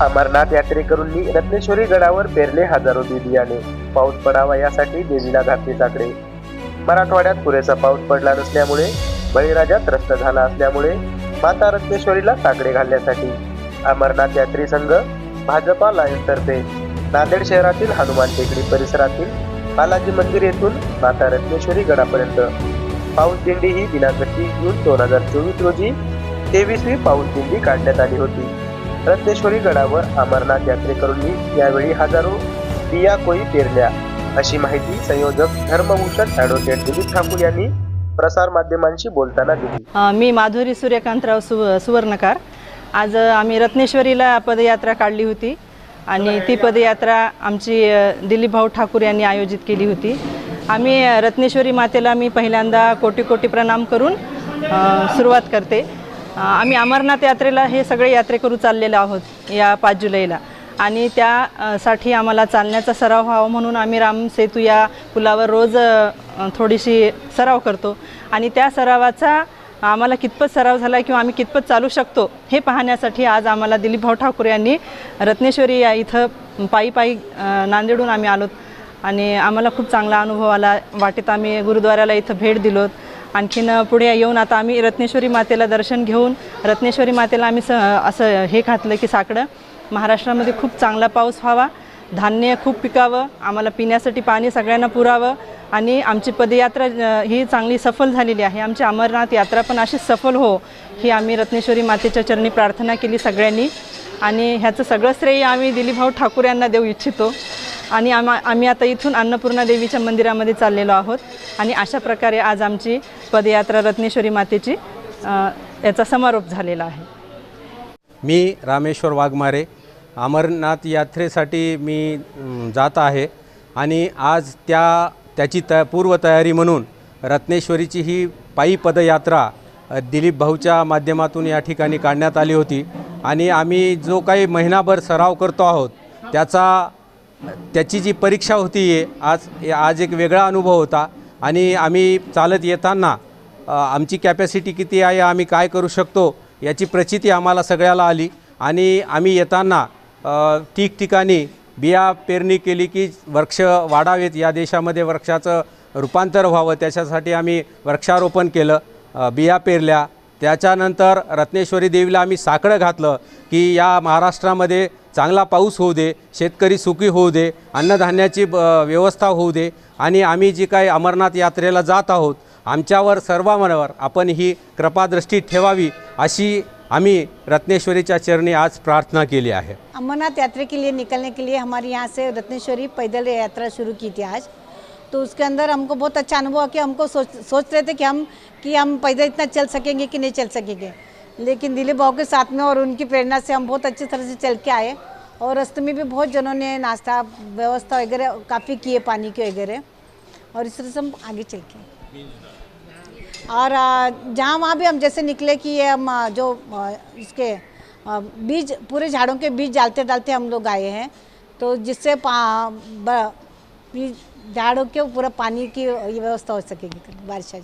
अमरनाथ यात्रेकरूंनी रत्नेश्वरी गडावर पेरले हजारो बी बियाणे पाऊस पडावा यासाठी देवीला घातले साकडे मराठवाड्यात पुरेसा पाऊस पडला नसल्यामुळे बळीराजा त्रस्त झाला असल्यामुळे माता रत्नेश्वरीला साकडे घालण्यासाठी अमरनाथ यात्री संघ भाजपा लायन्सतर्फे नांदेड शहरातील हनुमान टेकडी परिसरातील बालाजी मंदिर येथून माता रत्नेश्वरी गडापर्यंत. पाऊस दिंडी ही दिनांक तीस जून दोन हजार चोवीस रोजी तेवीसवी पाऊस दिंडी काढण्यात आली होती. रत्नेश्वरी गडावर अमरनाथ यात्रेकरूंनी यावेळी हजारो बिया कोळी पेरल्या. अशी माहिती संयोजक धर्मभूषण ॲडव्होकेट दिलीप ठाकूर यांनी प्रसार माध्यमांशी बोलताना दिली. मी माधुरी सूर्यकांतराव सु सुवर्णकार. आज आम्ही रत्नेश्वरीला पदयात्रा काढली होती आणि ती पदयात्रा आमची दिलीपभाऊ दिलीप भाऊ ठाकूर यांनी आयोजित केली होती. आम्ही रत्नेश्वरी मातेला मी पहिल्यांदा कोटी कोटी प्रणाम करून सुरुवात करते. आम्ही अमरनाथ यात्रेला हे सगळे यात्रेकरू चाललेलो आहोत या पाच जुलैला. आणि त्यासाठी आम्हाला चालण्याचा सराव व्हावा म्हणून आम्ही राम सेतू या पुलावर रोज थोडीशी सराव करतो. आणि त्या सरावाचा आम्हाला कितपत सराव झाला किंवा आम्ही कितपत चालू शकतो हे पाहण्यासाठी आज आम्हाला दिलीप भाऊ ठाकूर यांनी रत्नेश्वरी या इथं पायी पायी नांदेडून नांदेडहून आम्ही आलोत. आणि आम्हाला खूप चांगला अनुभव आला. वाटेत आम्ही गुरुद्वाराला इथं भेट दिलोत. आणखीन पुढे येऊन आता आम्ही रत्नेश्वरी मातेला दर्शन घेऊन रत्नेश्वरी मातेला आम्ही स असं हे घातलं की साकडं. महाराष्ट्रामध्ये खूप चांगला पाऊस व्हावा धान्य खूप पिकावं आम्हाला पिण्यासाठी पाणी सगळ्यांना पुरावं आणि आमची पदयात्रा ही चांगली सफल झालेली आहे. आमची अमरनाथ यात्रा पण अशी सफल हो ही आम्ही रत्नेश्वरी मातेच्या चरणी प्रार्थना केली सगळ्यांनी. आणि ह्याचं सगळं श्रेय आम्ही दिलीपभाऊ ठाकूर यांना देऊ इच्छितो. आणि आम आम्ही आता इथून अन्नपूर्णा देवीच्या मंदिरामध्ये चाललेलो आहोत. आणि अशा प्रकारे आज आमची पदयात्रा रत्नेश्वरी मातेची याचा समारोप झालेला आहे. मी रामेश्वर वाघमारे अमरनाथ यात्रेसाठी मी जात आहे. आणि आज त्या त्याची त पूर्वतयारी म्हणून रत्नेश्वरीची ही पायी पदयात्रा दिलीप भाऊच्या माध्यमातून या ठिकाणी काढण्यात आली होती. आणि आम्ही जो काही महिनाभर सराव करतो आहोत त्याचा त्याची जी परीक्षा होती आज आज एक वेगळा अनुभव होता. आणि आम्ही चालत येताना आमची कॅपॅसिटी किती आहे आम्ही काय करू शकतो याची प्रचिती आम्हाला सगळ्याला आली. आणि आम्ही येताना ठिकठिकाणी बिया पेरणी केली की वृक्ष वाढावेत. या देशामध्ये वृक्षाचं रूपांतर व्हावं त्याच्यासाठी आम्ही वृक्षारोपण केलं बिया पेरल्या. त्याच्यानंतर रत्नेश्वरी देवीला आम्ही साकडं घातलं की या महाराष्ट्रामध्ये चांगला पाऊस होऊ दे शेतकरी सुखी होऊ दे अन्नधान्याची व्यवस्था होऊ दे आणि आम्ही जी काही अमरनाथ यात्रेला जात आहोत आमच्यावर सर्वांवर आपण ही कृपादृष्टी ठेवावी अशी आम्ही रत्नेश्वरीच्या चरणी आज प्रार्थना केली आहे. अमरनाथ यात्रा के लिए निकलने के लिए हमारे यहाँ से रत्नेश्वरी पैदल यात्रा शुरू की थी आज। तो उसके अंदर हमको बहुत अच्छा अनुभव कि हमको सोच सोच रहे थे कि हम कि हम पैदल इतना चल सकेंगे कि नहीं चल सकेंगे। लेकिन दिलीप भाव के साथ में और उनकी प्रेरणा से हम बहुत अच्छी तरह से चल के आए और रास्ते में भी बहुत जनों ने नाश्ता, व्यवस्था वगैरह काफ़ी किए, पानी के वगैरह। और इस तरह से हम आगे चल के और जहाँ वहाँ भी हम जैसे निकले कि ये हम जो इसके बीज, पूरे झाड़ों के बीज डालते डालते हम लोग आए हैं। तो जिससे झाड़ों के पूरा पानी की व्यवस्था हो सकेगी, बारिश